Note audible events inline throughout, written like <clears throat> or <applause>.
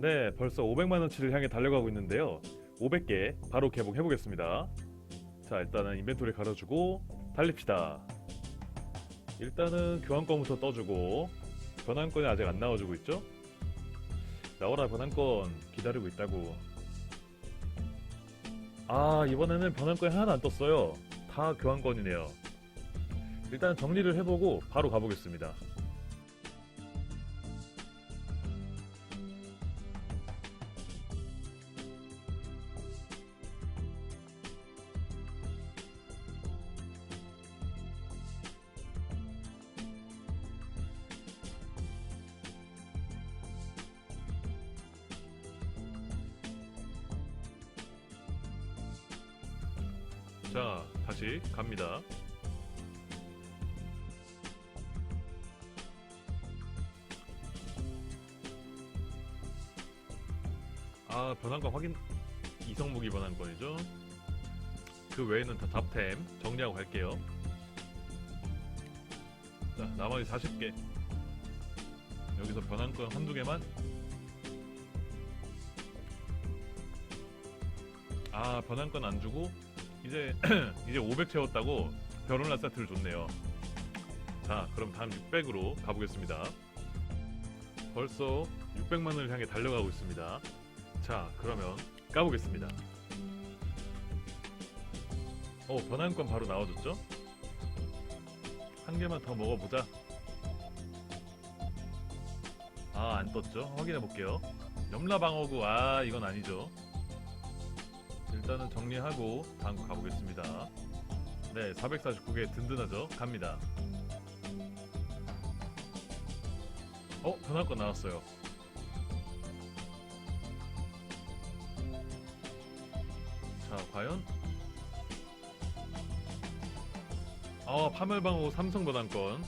네, 벌써 500만 원치를 향해 달려가고 있는데요. 500개 바로 개봉해 보겠습니다. 자, 일단은 인벤토리 갈아주고 달립시다. 일단은 교환권부터 떠주고 변환권이 아직 안 나와주고 있죠? 나오라 변환권 기다리고 있다고. 아, 이번에는 변환권이 하나도 안 떴어요. 다 교환권이네요. 일단 정리를 해보고 바로 가보겠습니다. 자, 다시 갑니다. 아, 변환권 확인. 이성 무기 변환권이죠. 그 외에는 다 잡템 정리하고 갈게요. 자, 나머지 40개. 여기서 변환권 한두 개만. 아, 변환권 안 주고 이제 <clears throat> 이제 500 채웠다고 별올라 세트를 줬네요. 자, 그럼 다음 600으로 가보겠습니다. 벌써 600만 원을 향해 달려가고 있습니다. 자, 그러면 까보겠습니다. 어, 변환권 바로 나와줬죠? 한 개만 더 먹어보자. 아, 안 떴죠? 확인해 볼게요. 염라방어구, 아, 이건 아니죠. 일단은 정리하고 다음 거 가보겠습니다. 네, 449개 든든하죠? 갑니다. 어, 변할권 나왔어요. 자, 과연? 아, 파멸방어 삼성 변환권.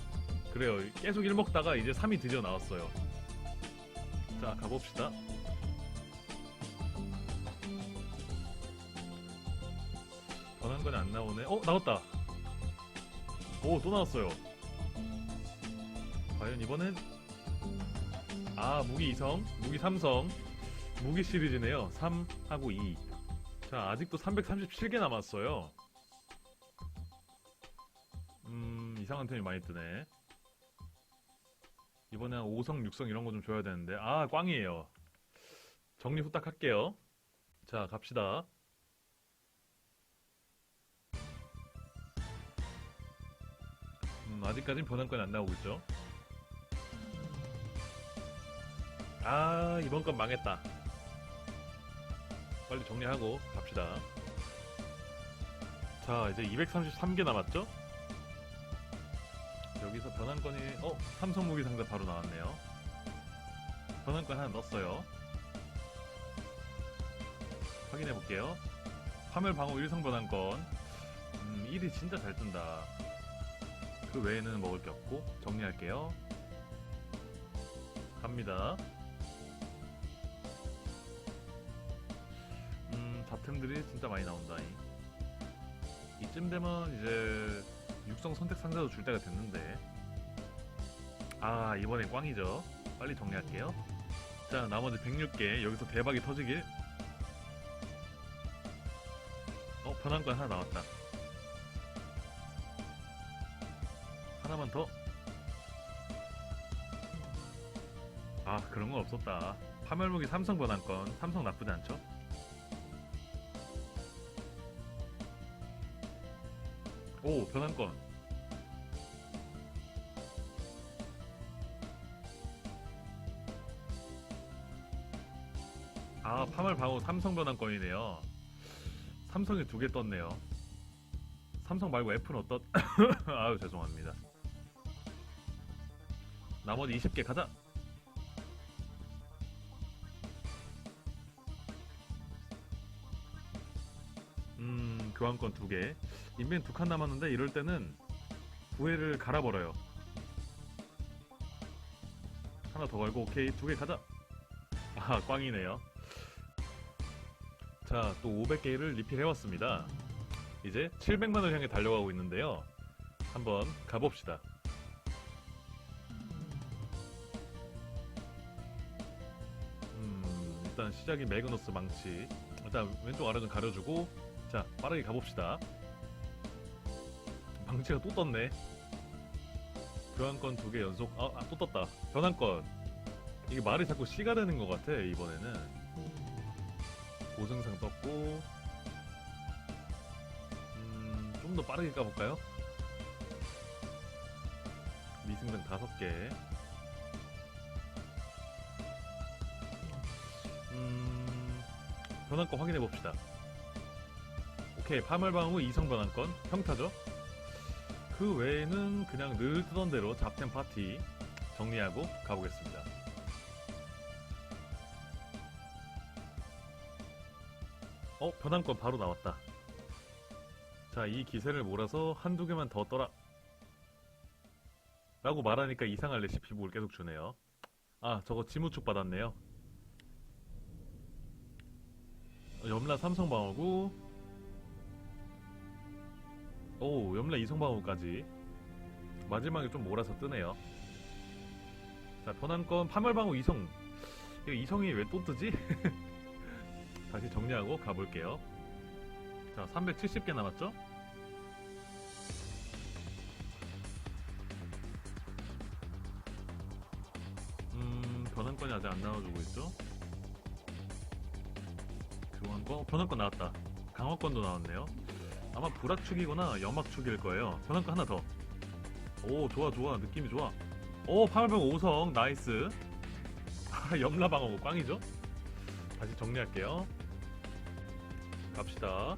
그래요. 계속 1 먹다가 이제 3이 드디어 나왔어요. 자, 가봅시다. 변환권이 안 나오네. 어, 나왔다. 오, 또 나왔어요. 과연 이번엔 아, 무기 2성, 무기 3성, 무기 시리즈네요. 3하고 2. 자, 아직도 337개 남았어요. 음, 이상한 템이 많이 뜨네. 이번에 한 5성, 6성 이런 거 좀 줘야 되는데. 아, 꽝이에요. 정리 후딱 할게요. 자, 갑시다. 음, 아직까진 변환권이 안 나오고 있죠. 아, 이번 건 망했다. 빨리 정리하고 갑시다. 자, 이제 233개 남았죠? 여기서 변환권이, 어, 삼성 무기 상자 바로 나왔네요. 변환권 하나 넣었어요. 확인해 볼게요. 파멸 방어 1성 변환권. 음, 1이 진짜 잘 뜬다. 그 외에는 먹을 게 없고 정리할게요. 갑니다. 음, 잡템들이 진짜 많이 나온다. 이쯤 되면 이제 육성 선택 상자도 줄 때가 됐는데. 아, 이번엔 꽝이죠. 빨리 정리할게요. 자, 나머지 106개 여기서 대박이 터지길. 어, 변환권 하나 나왔다. 하나만 더. 아 그런 건 없었다. 파멸무기 삼성 변환권 삼성 나쁘지 않죠? 오 변환권. 아 파멸 방어 삼성 변환권이네요. 삼성이 두 개 떴네요. 삼성 말고 애플은 어떻? <laughs> 아유 죄송합니다. 나머지 20개 가자. 음, 교환권 두 개. 인벤 두칸 남았는데 이럴 때는 부회를 갈아버려요. 하나 더 걸고 오케이 두 개 가자. 아 꽝이네요. 자, 또 500개를 리필해왔습니다. 이제 700만을 향해 달려가고 있는데요. 한번 가봅시다. 일단 시작이 매그너스 망치. 일단 왼쪽 아래 좀 가려주고 자 빠르게 가봅시다. 망치가 또 떴네. 교환권 두 개 연속 아또 떴다. 변환권. 이게 말이 자꾸 C가 되는 것 같아 이번에는. 고승상 떴고. 음, 좀 더 빠르게 까볼까요? 미승상 다섯 개 변환권 확인해 봅시다. 오케이 파멸방어 이성 변환권 평타죠. 그 외에는 그냥 늘 뜨던 대로 잡템 파티 정리하고 가보겠습니다. 어 변환권 바로 나왔다. 자 이 기세를 몰아서 한두 개만 더 떠라. 라고 말하니까 이상한 레시피북을 계속 주네요. 아 저거 지무축 받았네요. 염라 삼성방어구 오 염라 이성방어구까지 마지막에 좀 몰아서 뜨네요 자 변환권 파멸방어 이성 이거 이성이 왜 또 뜨지? <laughs> 다시 정리하고 가볼게요 자 370개 남았죠? 음 변환권이 아직 안 나와주고 있죠? 어, 변환권 나왔다. 강화권도 나왔네요. 아마 불악축이거나 염악축일 거예요. 변환권 하나 더. 오 좋아 좋아 느낌이 좋아. 오 파멸병 5성 나이스. 아, 염라방어고 꽝이죠? 다시 정리할게요. 갑시다.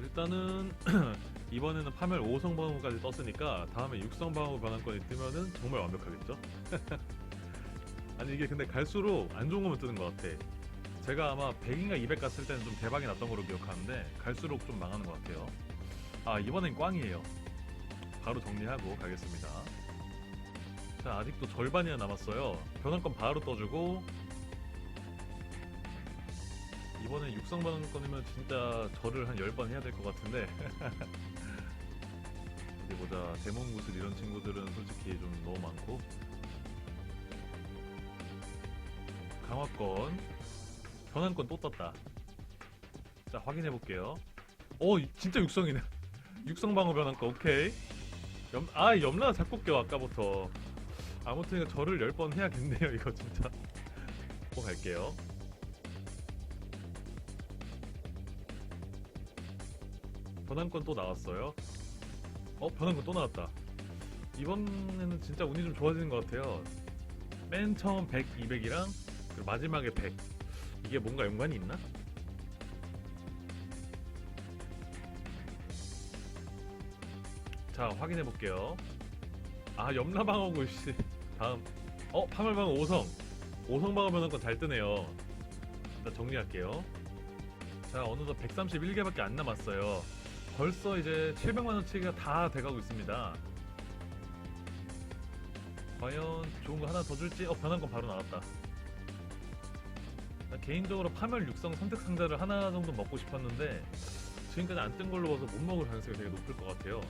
일단은 <clears throat> 이번에는 파멸 5성 방어까지 떴으니까 다음에 6성 방어 변환권이 뜨면은 정말 완벽하겠죠? <laughs> 아니 이게 근데 갈수록 안 좋은 것만 뜨는 것 같아. 제가 아마 100인가 200 갔을 때는 좀 대박이 났던 걸로 기억하는데 갈수록 좀 망하는 것 같아요. 아 이번엔 꽝이에요. 바로 정리하고 가겠습니다. 자 아직도 절반이나 남았어요. 변환권 바로 떠주고 이번엔 육성 변환권이면 진짜 절을 한 10번 해야 될 것 같은데 <laughs> 어디 보자 데몬 구슬 이런 친구들은 솔직히 좀 너무 많고 강화권. 변환권 또 떴다. 자 확인해 볼게요. 오 진짜 육성이네. <laughs> 육성 방어 변환권 오케이. 염, 아 염라 자꾸 껴 아까부터. 아무튼 이거 절을 10번 해야겠네요 이거 진짜. <laughs> 또 갈게요. 변환권 또 나왔어요. 어 변환권 또 나왔다. 이번에는 진짜 운이 좀 좋아지는 것 같아요. 맨 처음 100, 200이랑 그리고 마지막에 100 이게 뭔가 연관이 있나? 자 확인해 볼게요. 아 염라방어구 씨 다음. 어 파멸방어 5성. 5성 방어 변환권 잘 뜨네요. 일단 정리할게요. 자 어느덧 131개밖에 안 남았어요. 벌써 이제 700만원치가 다 돼가고 있습니다. 과연 좋은 거 하나 더 줄지? 어 변환권 바로 나왔다. 나 개인적으로 파멸 육성 선택 상자를 하나 정도 먹고 싶었는데 지금까지 안 뜬 걸로 봐서 못 먹을 가능성이 되게 높을 것 같아요.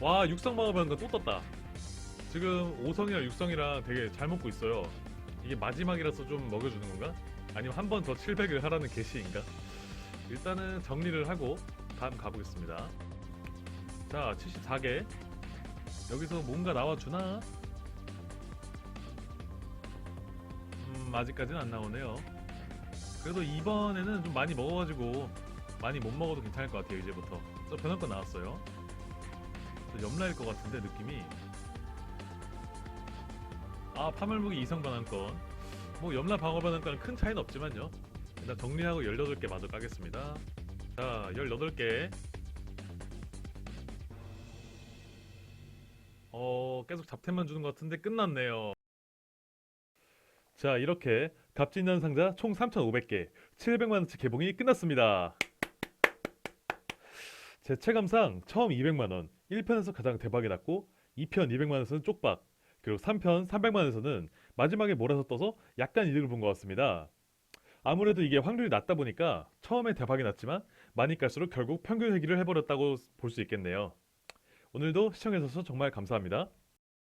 와 육성 방어변가 또 떴다. 지금 5성이랑 6성이랑 되게 잘 먹고 있어요. 이게 마지막이라서 좀 먹여주는 건가? 아니면 한 번 더 700을 하라는 계시인가? 일단은 정리를 하고 다음 가보겠습니다. 자 74개 여기서 뭔가 나와주나? 음, 아직까지는 안 나오네요. 그래도 이번에는 좀 많이 먹어가지고 많이 못 먹어도 괜찮을 것 같아요 이제부터. 저 변환권 나왔어요. 저 염라일 것 같은데 느낌이. 아 파멸무기 이성 변환권. 뭐 염라 방어 변환권은 큰 차이는 없지만요. 일단 정리하고 18개 마저 까겠습니다. 자 18개. 어 계속 잡템만 주는 것 같은데 끝났네요. 자 이렇게 값진년 상자 총 3,500개 700만 원치 개봉이 끝났습니다. 제 체감상 처음 200만 원 1편에서 가장 대박이 났고 2편 200만 원에서는 쪽박 그리고 3편 300만 원에서는 마지막에 몰아서 떠서 약간 이득을 본 것 같습니다. 아무래도 이게 확률이 낮다 보니까 처음에 대박이 났지만 많이 깔수록 결국 평균 회기를 해버렸다고 볼 수 있겠네요. 오늘도 시청해주셔서 정말 감사합니다